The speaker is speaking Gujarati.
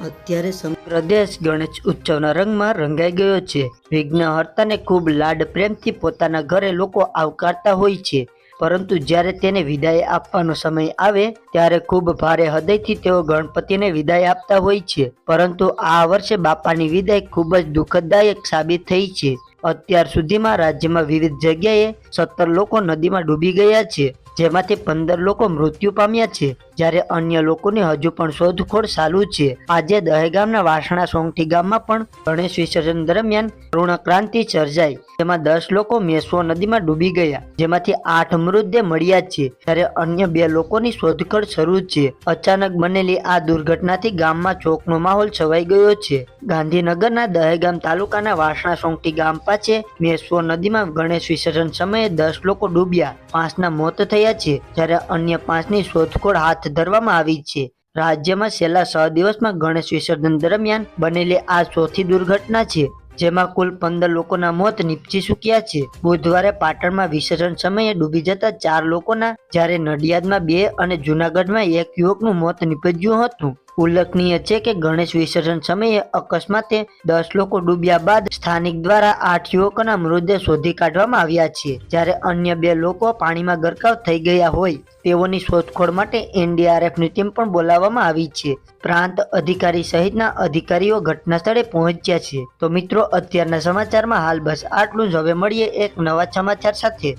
અત્યારે સમગ્ર દેશ ગણેશ ઉત્સવના રંગમાં રંગાઈ ગયો છે. વિઘ્નહર્તાને ખૂબ લાડ પ્રેમથી પોતાના ઘરે લોકો આવકારતા હોય છે. પરંતુ જ્યારે તેને વિદાય આપવાનો સમય આવે, ત્યારે ખૂબ ભારે હૃદયથી તેઓ ગણપતિને વિદાય આપતા હોય છે. પરંતુ આ વર્ષે બાપાની વિદાય ખૂબ જ દુઃખદાયક સાબિત થઈ છે. અત્યાર સુધીમાં રાજ્યમાં વિવિધ જગ્યાએ સત્તર લોકો નદીમાં ડૂબી ગયા છે, જેમાંથી પંદર લોકો મૃત્યુ પામ્યા છે. જ્યારે અન્ય લોકોની હજુ પણ શોધખોળ ચાલુ છે. આજે દહેગામના વાસણા સોંગઠી ગામમાં પણ ગણેશ વિસર્જન દરમિયાન ઋણ ક્રાંતિ સર્જાઈ. જેમાં દસ લોકો મેસો નદીમાં ડૂબી ગયા, જેમાંથી આઠ મૃતદેહ મળ્યા છે. ત્યારે અન્ય બે લોકોની શોધખોળ શરૂ છે. અચાનક બનેલી આ દુર્ઘટનાથી ગામમાં ચોકનો માહોલ છવાઈ ગયો છે. ગાંધીનગરના દહેગામ તાલુકાના વાસણા સોંગઠી ગામ પાસે મેસો નદીમાં ગણેશ વિસર્જન સમયે દસ લોકો ડૂબ્યા. પાંચના મોત થયા છે. જ્યારે અન્ય પાંચની શોધખોળ ધરવામાં આવી છે. રાજ્યમાં છેલ્લા છ દિવસમાં ગણેશ વિસર્જન દરમિયાન બનેલી આ ચોથી દુર્ઘટના છે, જેમાં કુલ પંદર લોકોના મોત નીપજી ચૂક્યા છે. બુધવારે પાટણમાં વિસર્જન સમયે ડૂબી જતા ચાર લોકોના, જ્યારે નડિયાદમાં બે અને જૂનાગઢમાં એક યુવકનું મોત નીપજ્યું હતું. ઉલ્લેખનીય છે કે ગણેશ વિસર્જન સમયે અકસ્માતે દસ લોકો ડૂબ્યા બાદ સ્થાનિક દ્વારા આઠ યુવકોના મૃતદેહ શોધી કાઢવામાં આવ્યા છે. જ્યારે અન્ય બે લોકો પાણીમાં ગરકાવ થઈ ગયા હોય, તેઓની શોધખોળ માટે એનડીઆરએફની ટીમ પણ બોલાવવામાં આવી છે. પ્રાંત અધિકારી સહિતના અધિકારીઓ ઘટના સ્થળે પહોંચ્યા છે. તો મિત્રો, અત્યારના સમાચારમાં હાલ બસ આટલું જ. હવે મળીએ એક નવા સમાચાર સાથે.